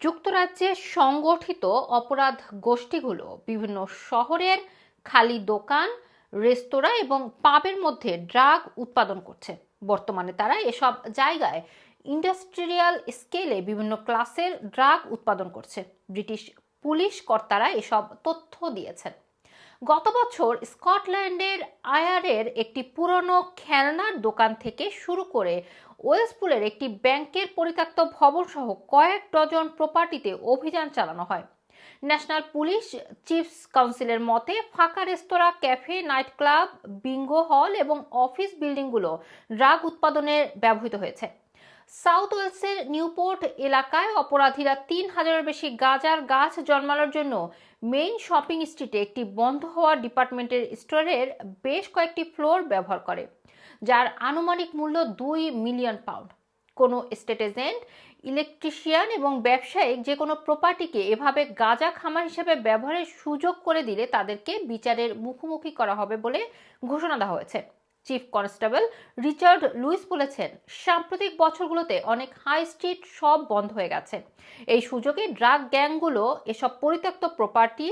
যুক্তরাজ্যে সংগঠিত অপরাধ গোষ্ঠীগুলো বিভিন্ন শহরের খালি দোকান, রেস্তোরাঁ এবং পাবের মধ্যে ড্রাগ উৎপাদন করছে। বর্তমানে তারা এসব জায়গায় ইন্ডাস্ট্রিয়াল স্কেলে বিভিন্ন ক্লাসের ড্রাগ উৎপাদন করছে। ব্রিটিশ পুলিশ কর্তারা এসব তথ্য দিয়েছেন। গত বছর স্কটল্যান্ডের আয়ারের একটি পুরনো খেলনার দোকান থেকে শুরু করে ওয়েস্টপুলের একটি ব্যাংকের পরিত্যক্ত ভবন সহ কয়েক ডজন প্রপার্টিতে অভিযান চালানো হয়। ন্যাশনাল পুলিশ, চিফস কাউন্সিলের মতে, ফাঁকা restaurant, cafe night club bingo hall এবং অফিস বিল্ডিংগুলো ড্রাগ উৎপাদনে ব্যবহৃত হয়েছে। সাউথ ওয়েলসের নিউপোর্ট এলাকায় অপরাধীরা তিন হাজারের বেশি গাজার গাছ জন্মানোর জন্য মেইন শপিং স্ট্রিটে একটি বন্ধ হওয়া ডিপার্টমেন্টের স্টোরের বেশ কয়েকটি ফ্লোর ব্যবহার করে, যার আনুমানিক মূল্য দুই মিলিয়ন পাউন্ড। কোনো স্টেট এজেন্ট, ইলেকট্রিশিয়ান এবং ব্যবসায়িক যে কোনো প্রপার্টিকে এভাবে গাঁজা খামার হিসেবে ব্যবহারের সুযোগ করে দিলে তাদেরকে বিচারের মুখোমুখি করা হবে বলে ঘোষণা দেওয়া হয়েছে। চিফ কনস্টেবল রিচার্ড লুইস বলেছেন, সাম্প্রতিক বছরগুলোতে অনেক হাই স্ট্রিট সব বন্ধ হয়ে গেছে। এই সুযোগে ড্রাগ গ্যাংগুলো এসব পরিত্যক্ত প্রপার্টি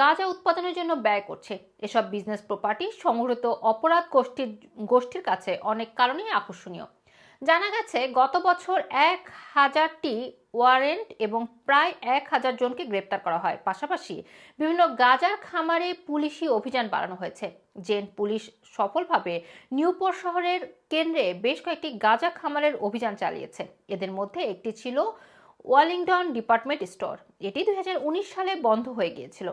গাঁজা উৎপাদনের জন্য ব্যয় করছে। এসব বিজনেস প্রপার্টি সংগঠিত অপরাধ গোষ্ঠীর গোষ্ঠীর কাছে অনেক কারণেই আকর্ষণীয়। জানা গেছে, গত বছর এক হাজারটি ওয়ারেন্ট এবং প্রায় এক হাজার জনকে গ্রেপ্তার করা হয়। পাশাপাশি বিভিন্ন গাজার খামারে পুলিশি অভিযান বাড়ানো হয়েছে। জেন পুলিশ সফলভাবে নিউপোর শহরের কেন্দ্রে বেশ কয়েকটি গাজা খামারের অভিযান চালিয়েছে। এদের মধ্যে একটি ছিল ওয়ালিংটন ডিপার্টমেন্ট স্টোর। এটি দুই হাজার উনিশ সালে বন্ধ হয়ে গিয়েছিল।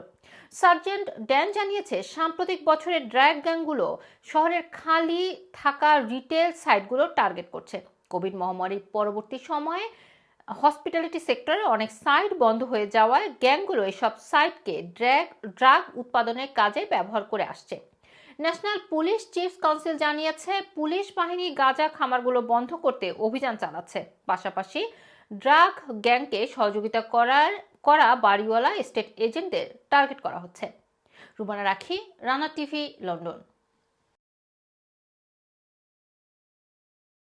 সার্জেন্ট ড্যান জানিয়েছে, সাম্প্রতিক বছরের ড্র্যাগ গ্যাংগুলো শহরের খালি থাকা রিটেল সাইটগুলো টার্গেট করছে। কোভিড মহামারীর পরবর্তী সময়ে হসপিটালিটি সেক্টরে অনেক সাইট বন্ধ হয়ে যাওয়ায় গ্যাংগুলো এসব সাইটকে ড্র্যাগ, ড্রাগ উৎপাদনের কাজে ব্যবহার করে আসছে। ন্যাশনাল পুলিশ চিফ কাউন্সিল জানিয়েছে, পুলিশ বাহিনী গাঁজা খামারগুলো বন্ধ করতে অভিযান চালাচ্ছে। পাশাপাশি ড্রাগ গ্যাংকে সহযোগিতা করার, করা বাড়িওয়ালা স্টেট এজেন্টদের টার্গেট করা হচ্ছে। রুমানা রাখি, রানা টিভি, লন্ডন।